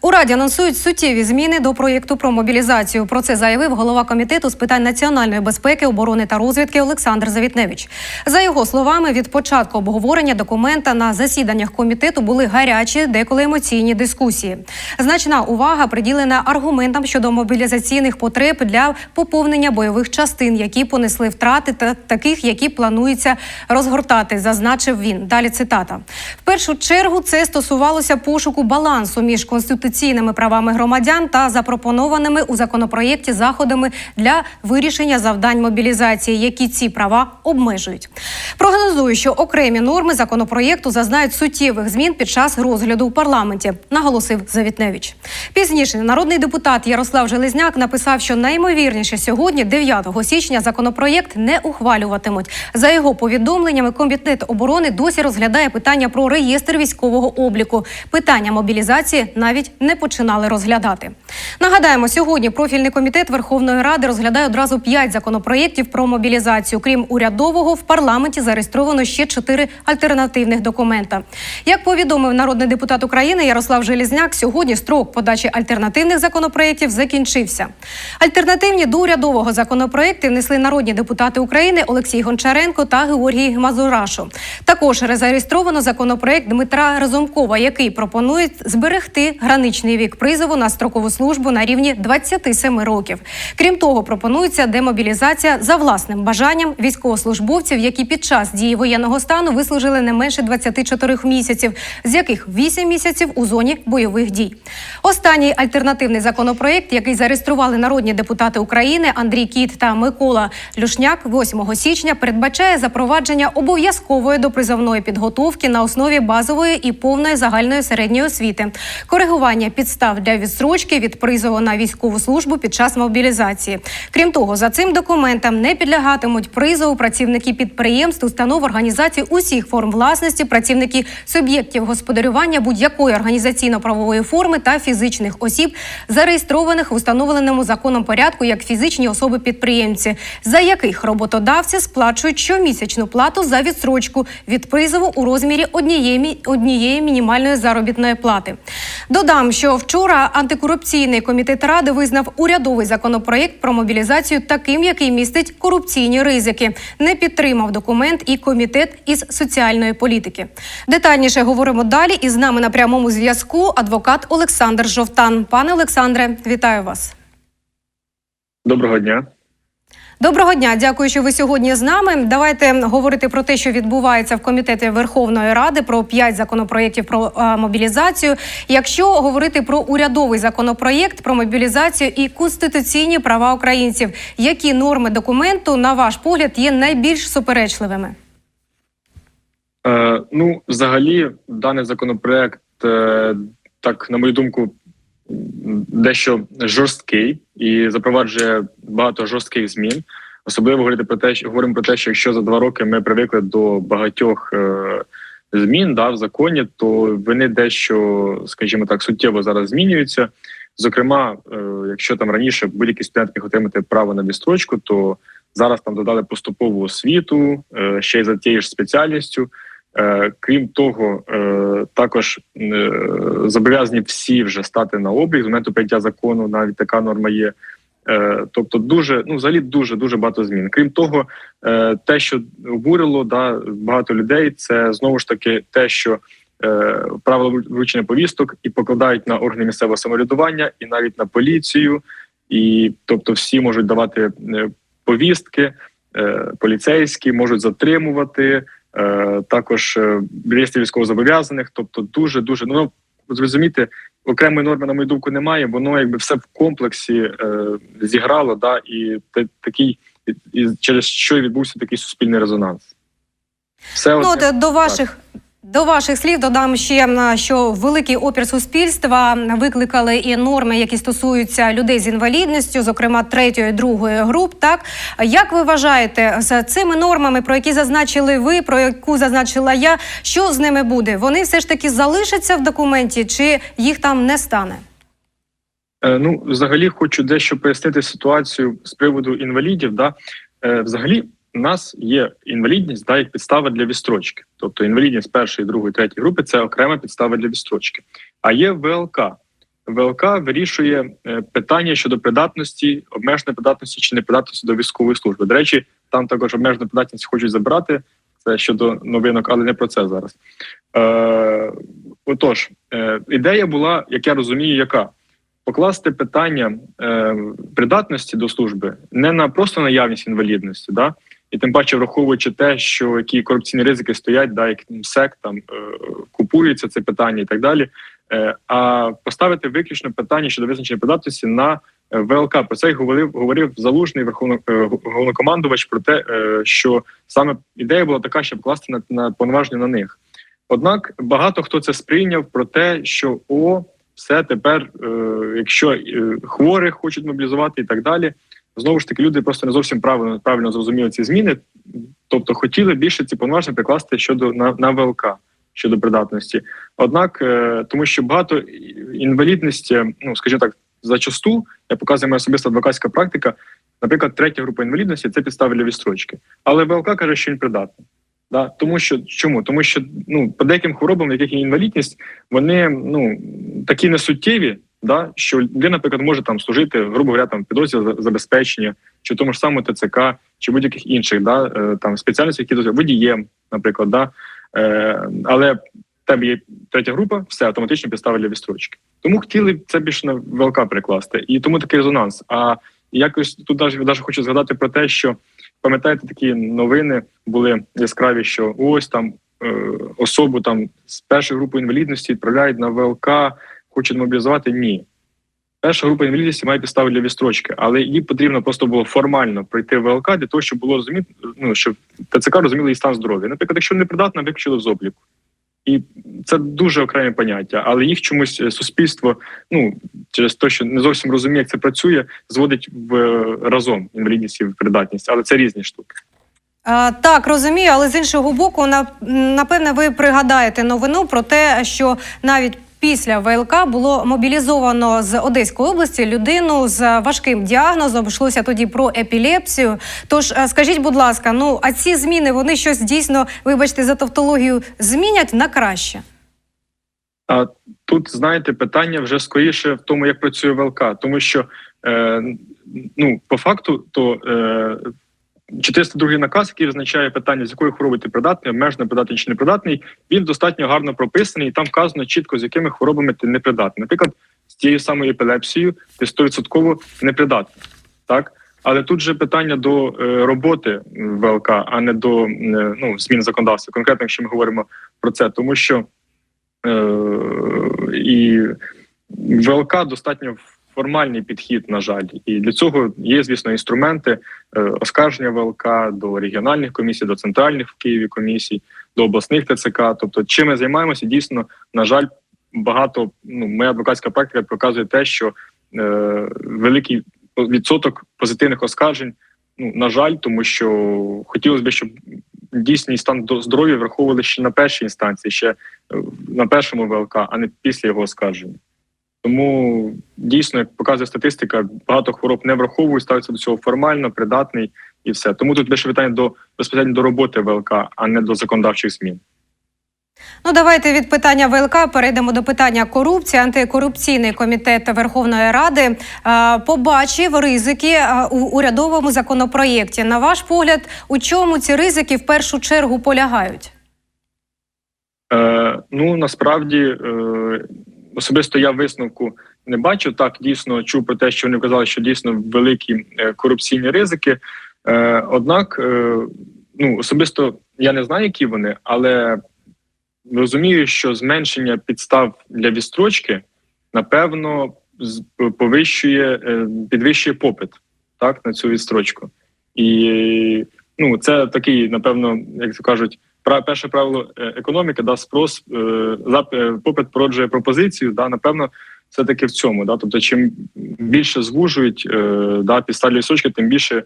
У раді анонсують суттєві зміни до проєкту про мобілізацію. Про це заявив голова комітету з питань національної безпеки, оборони та розвідки Олександр Завітневич. За його словами, від початку обговорення документа на засіданнях комітету були гарячі, деколи емоційні дискусії. Значна увага приділена аргументам щодо мобілізаційних потреб для поповнення бойових частин, які понесли втрати, та таких, які планується розгортати, зазначив він. Далі цитата: в першу чергу це стосувалося пошуку балансу між конституційними правами громадян та запропонованими у законопроєкті заходами для вирішення завдань мобілізації, які ці права обмежують. Прогнозую, що окремі норми законопроєкту зазнають суттєвих змін під час розгляду у парламенті, наголосив Завітневич. Пізніше народний депутат Ярослав Железняк написав, що наймовірніше сьогодні, 9 січня, законопроєкт не ухвалюватимуть. За його повідомленнями, комітет оборони досі розглядає питання про реєстр військового обліку. Питання мобілізації навіть не починали розглядати. Нагадаємо, сьогодні профільний комітет Верховної Ради розглядає одразу п'ять законопроєктів про мобілізацію. Крім урядового, в парламенті зареєстровано ще чотири альтернативних документа. Як повідомив народний депутат України Ярослав Желізняк, сьогодні строк подачі альтернативних законопроєктів закінчився. Альтернативні до урядового законопроєкти внесли народні депутати України Олексій Гончаренко та Георгій Мазурашу. Також зареєстровано законопроєкт Дмитра Разумкова, який пропонує зберегти граничний вік призову на строкову службу на рівні 27 років. Крім того, пропонується демобілізація за власним бажанням військовослужбовців, які під час дії воєнного стану вислужили не менше 24 місяців, з яких 8 місяців у зоні бойових дій. Останній альтернативний законопроєкт, який зареєстрували народні депутати України Андрій Кіт та Микола Люшняк 8 січня, передбачає запровадження обов'язкової допризовної підготовки на основі базової і повної загальної середньої освіти, коригування підстав для відстрочки від призову на військову службу під час мобілізації. Крім того, за цим документом не підлягатимуть призову працівники підприємств, установ, організацій усіх форм власності, працівники суб'єктів господарювання будь-якої організаційно-правової форми та фізичних осіб, зареєстрованих в установленому законом порядку як фізичні особи-підприємці, за яких роботодавці сплачують щомісячну плату за відстрочку від призову у розмірі однієї, однієї мінімальної заробітної плати. Додам, що вчора антикорупційний комітет ради визнав урядовий законопроєкт про мобілізацію таким, який містить корупційні ризики. Не підтримав документ і комітет із соціальної політики. Детальніше говоримо далі. І з нами на прямому зв'язку адвокат Олександр Жовтан. Пане Олександре, вітаю вас. Доброго дня. Доброго дня, дякую, що ви сьогодні з нами. Давайте говорити про те, що відбувається в комітеті Верховної Ради про п'ять законопроєктів про мобілізацію. Якщо говорити про урядовий законопроєкт про мобілізацію і конституційні права українців, які норми документу, на ваш погляд, є найбільш суперечливими? Е, ну, взагалі, даний законопроект, е, так, на мою думку, дещо жорсткий і запроваджує багато жорстких змін. Особливо говорити про те, що говоримо про те, що якщо за два роки ми привикли до багатьох е, змін да, в законі, то вони дещо, скажімо так, суттєво зараз змінюються. Зокрема, е, якщо там раніше будь-який студент міг отримати право на відстрочку, то зараз там додали поступову освіту е, ще й за тією ж спеціальністю. Е, Крім того, е, також е, зобов'язані всі вже стати на облік з моменту прийняття закону. Навіть така норма є. Тобто, дуже ну взагалі дуже дуже багато змін. Крім того, те, що обурило да багато людей, це знову ж таки те, що правила вручення повісток і покладають на органи місцевого самоврядування, і навіть на поліцію, і тобто всі можуть давати повістки, поліцейські можуть затримувати. Е, також е, реєстр військовозобов'язаних, тобто дуже дуже ну зрозуміти окремої норми, на мою думку, немає. Воно якби все в комплексі е, зіграло, да, і та- такий і, і через що відбувся такий суспільний резонанс. Все Ну, от, до ваших. До ваших слів додам ще що великий опір суспільства викликали і норми, які стосуються людей з інвалідністю, зокрема третьої, другої груп. Так як ви вважаєте з цими нормами, про які зазначили ви, про яку зазначила я, що з ними буде? Вони все ж таки залишаться в документі, чи їх там не стане? Е, Ну, взагалі, хочу дещо пояснити ситуацію з приводу інвалідів. Да? Е, Взагалі, у нас є інвалідність, да, як підстава для відстрочки. Тобто інвалідність першої, другої, третьої групи це окрема підстава для відстрочки. А є ВЛК. ВЛК вирішує е, питання щодо придатності, обмеженої придатності чи непридатності до військової служби. До речі, там також обмежену придатність хочуть забирати. Це щодо новинок, але не про це зараз. Е, отож, е, ідея була, як я розумію, яка покласти питання е, придатності до служби не на просто наявність інвалідності, да, і тим паче враховуючи те, що які корупційні ризики стоять, да, як МСЕК там е, купується це питання і так далі. Е, а поставити виключно питання щодо визначення придатності на е, ВЛК. Про це й говорив говорив залужний верховно е, головнокомандувач про те, е, що саме ідея була така, щоб класти на, на повноваження на них. Однак багато хто це сприйняв про те, що о, все тепер, е, якщо е, хворих хочуть мобілізувати і так далі. Знову ж таки, люди просто не зовсім правильно правильно зрозуміли ці зміни. Тобто хотіли більше ці повноваження прикласти щодо на, на ВЛК щодо придатності. Однак, е, тому що багато інвалідності, ну скажімо так, зачасту, я показую моя особиста адвокатська практика. Наприклад, третя група інвалідності це підстави для відстрочки. Але ВЛК каже, що він придатний. Да, тому що чому? Тому що ну по деяким хворобам, яких є інвалідність, вони ну такі несуттєві, да, що людина, наприклад, може там служити, грубо говоря, там підрозділ забезпечення, чи тому ж самому ТЦК, чи будь-яких інших, да, е, там спеціальностей, які дозволяють, водієм, наприклад, да. Е, але в тебе є третя група, все автоматично підстави для відстрочки. Тому хотіли це більше на ВЛК прикласти, і тому такий резонанс. А якось тут навіть хочу згадати про те, що пам'ятаєте, такі новини були яскраві, що ось там е, особу там з першої групи інвалідності відправляють на ВЛК, хочуть мобілізувати. Ні. Перша група інвалідності має підстави для відстрочки, але їй потрібно просто було формально пройти в ВЛК для того, щоб було розуміти, ну щоб ТЦК розуміли її стан здоров'я. Наприклад, якщо не придатна, виключили з обліку. І це дуже окремі поняття, але їх чомусь е, суспільство, ну через те, що не зовсім розуміє, як це працює, зводить в е, разом інвалідність і придатність, але це різні штуки. Так, розумію, але з іншого боку, напевне, ви пригадаєте новину про те, що навіть після ВЛК було мобілізовано з Одеської області людину з важким діагнозом. Йшлося тоді про епілепсію. Тож е, скажіть, будь ласка, ну а ці зміни вони щось дійсно, вибачте, за тавтологію, змінять на краще? А тут знаєте, питання вже скоріше в тому, як працює ВЛК, тому що е, ну по факту, то е, 402 наказ, який визначає питання, з якої хвороби ти придатний, обмежено придатний чи непридатний, він достатньо гарно прописаний, і там вказано чітко, з якими хворобами ти непридатний. Наприклад, з тією самою епілепсією ти 100% непридатний. Так? Але тут же питання до е, роботи ВЛК, а не до е, ну, змін законодавства. Конкретно, якщо ми говоримо про це, тому що е, і ВЛК достатньо формальний підхід, на жаль, і для цього є, звісно, інструменти е, оскарження ВЛК до регіональних комісій, до центральних в Києві комісій, до обласних ТЦК. Тобто, чим ми займаємося, дійсно, на жаль, багато ну, моя адвокатська практика показує те, що е, великий відсоток позитивних оскаржень. Ну на жаль, тому що хотілося б, щоб дійсний стан до- здоров'я враховували ще на першій інстанції, ще е, на першому ВЛК, а не після його оскарження. Тому дійсно, як показує статистика, багато хвороб не враховують, ставиться до цього формально, придатний і все. Тому тут більше питання до безпосередньо до роботи ВЛК, а не до законодавчих змін. Ну, давайте від питання ВЛК перейдемо до питання корупції. Антикорупційний комітет Верховної Ради е, побачив ризики е, у урядовому законопроєкті. На ваш погляд, у чому ці ризики в першу чергу полягають? Е, ну насправді е, особисто я висновку не бачу. Так дійсно чув про те, що вони казали, що дійсно великі е, корупційні ризики. Е, однак, е, ну особисто я не знаю, які вони, але розумію, що зменшення підстав для відстрочки напевно повищує підвищує попит так на цю відстрочку. І ну це такий, напевно, як то кажуть, перше правило е, економіки, да, спрос е, зап- е, попит породжує пропозицію. Да, напевно, все таки в цьому. Да, тобто, чим більше звужують да, підставлю відстрочки, тим більше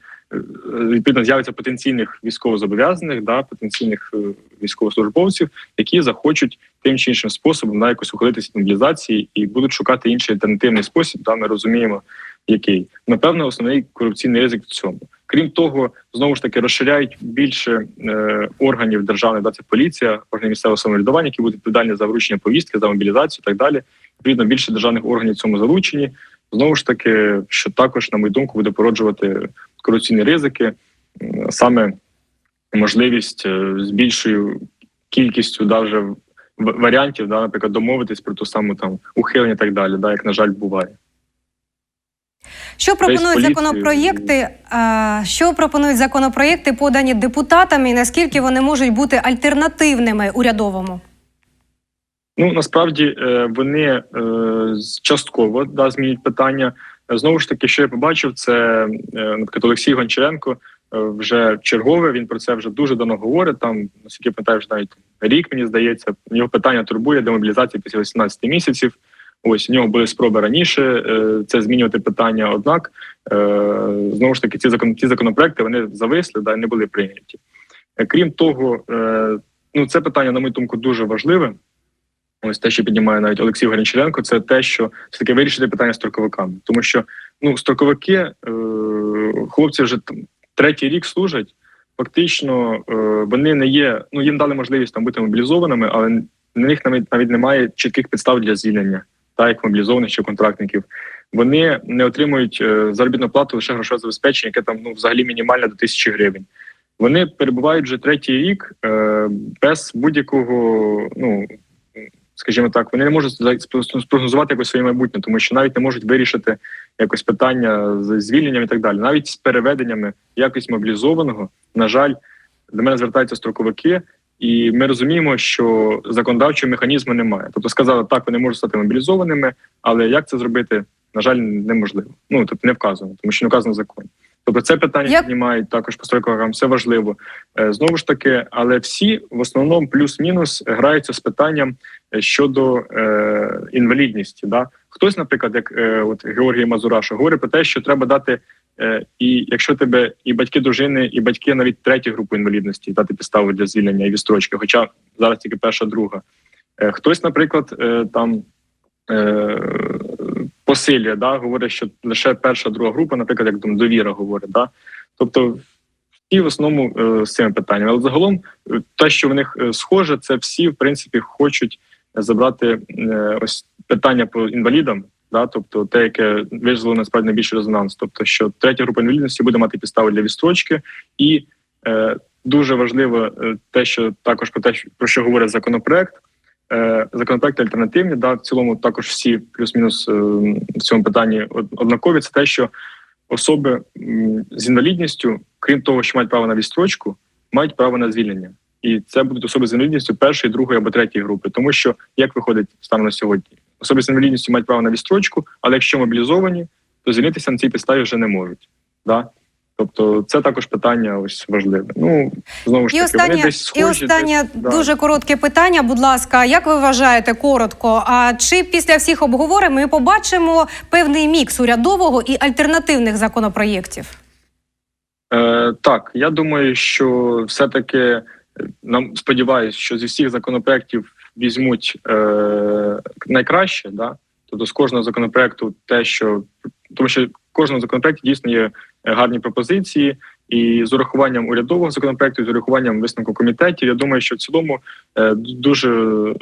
відповідно з'явиться потенційних військовозобов'язаних, да, потенційних військовослужбовців, які захочуть тим чи іншим способом да, якось ухилитися мобілізації і будуть шукати інший альтернативний спосіб. Да, ми розуміємо, який напевно основний корупційний ризик в цьому. Крім того, знову ж таки розширяють більше е, органів державних, да, це поліція, органи місцевого самоврядування, які будуть відповідальні за вручення повістки, за мобілізацію і так далі. Відповідно, більше державних органів в цьому залучені. Знову ж таки, що також, на мою думку, буде породжувати корупційні ризики, м, саме можливість е, з більшою кількістю да, варіантів, да, наприклад, домовитись про ту саму там ухилення і так далі, да, як на жаль буває. Що пропонують законопроєкти? Що пропонують законопроєкти, подані депутатами, і наскільки вони можуть бути альтернативними урядовому? Ну насправді е, вони е, частково да, змінюють питання. Е, Знову ж таки, що я побачив, це наприклад, Олексій Гончаренко вже чергове. Він про це вже дуже давно говорить. Там наскільки пам'ятаю, вже навіть рік мені здається. Його питання турбує демобілізації після 18 місяців. Ось у нього були спроби раніше е, це змінювати питання. Однак е, знову ж таки, ці закон ці законопроекти вони зависли, да не були прийняті. Е, Крім того, ну це питання, на мою думку, дуже важливе. Ось те, що піднімає навіть Олексій Горінченко, це те, що все таки вирішити питання строковиками, тому що ну строковики, хлопці вже там третій рік служать. Фактично, вони не є. Ну їм дали можливість там бути мобілізованими, але на них навіть навіть немає чітких підстав для звільнення, так як мобілізованих чи контрактників. Вони не отримують е, заробітну плату лише грошове забезпечення, яке там ну взагалі мінімальне до тисячі гривень. Вони перебувають вже третій рік е, без будь-якого, ну скажімо так, вони не можуть спрогнозувати якось своє майбутнє, тому що навіть не можуть вирішити якось питання з звільненням і так далі. Навіть з переведеннями якось мобілізованого, на жаль, до мене звертаються строковики, і ми розуміємо, що законодавчого механізму немає. Тобто сказали, так, вони можуть стати мобілізованими, але як це зробити, на жаль, неможливо. Ну тобто не вказано, тому що не вказано в законі. Тобто це питання Як- піднімають також по строковикам, все важливо. Е, Знову ж таки, але всі в основному плюс-мінус граються з питанням е, щодо е, інвалідності. Да? Хтось, наприклад, як е, от Георгій Мазураша, говорить про те, що треба дати, і якщо тебе і батьки дружини, і батьки навіть третю групу інвалідності дати підставу для звільнення і відстрочки, хоча зараз тільки перша, друга. Е, хтось, наприклад, е, там. Е, посилює, да, говорить, що лише перша, друга група, наприклад, як там довіра говорить, да. Тобто всі в основному е, з цими питаннями. Але загалом е, те, що в них е, схоже, це всі в принципі хочуть забрати е, ось питання по інвалідам. Да, тобто те, яке визвело насправді найбільший резонанс, тобто, що третя група інвалідності буде мати підстави для відстрочки, і е, дуже важливо е, те, що також про те, про що говорить законопроект. Е, законопроекти альтернативні, да, в цілому також всі плюс-мінус е, в цьому питанні однакові. Це те, що особи з інвалідністю, крім того, що мають право на відстрочку, мають право на звільнення. І це будуть особи з інвалідністю першої, другої або третьої групи. Тому що як виходить станом на сьогодні, особи з інвалідністю мають право на відстрочку, але якщо мобілізовані, то звільнитися на цій підставі вже не можуть. Да? Тобто це також питання ось важливе. Ну знову ж І таки, вони останнє, десь схожі. і останнє десь, да. дуже коротке питання. Будь ласка, як ви вважаєте коротко? А чи після всіх обговорень ми побачимо певний мікс урядового і альтернативних законопроєктів? Е, так, я думаю, що все-таки е, нам сподіваюся, що зі всіх законопроєктів візьмуть е, найкраще, да? тобто з кожного законопроекту те, що тому що в кожному законопроекті дійсно є е, гарні пропозиції, і з урахуванням урядового законопроекту, з урахуванням висновку комітетів, я думаю, що в цілому е, дуже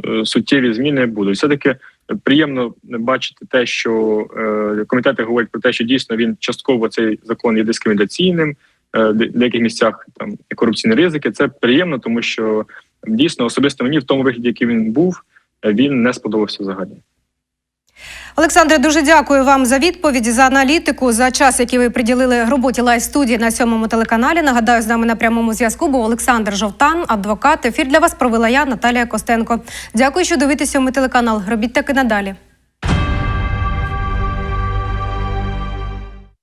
е, суттєві зміни будуть. Все таки приємно бачити те, що е, комітети говорять про те, що дійсно він частково цей закон є дискримінаційним. е, В деяких місцях там корупційні ризики. Це приємно, тому що дійсно особисто мені в тому вигляді, який він був, він не сподобався взагалі. Олександре, дуже дякую вам за відповіді, за аналітику, за час, який ви приділили роботі лайв студії на сьомому телеканалі. Нагадаю, з нами на прямому зв'язку був Олександр Жовтан, адвокат. Ефір для вас провела я, Наталія Костенко. Дякую, що дивитеся сьомий телеканал. Робіть так і надалі.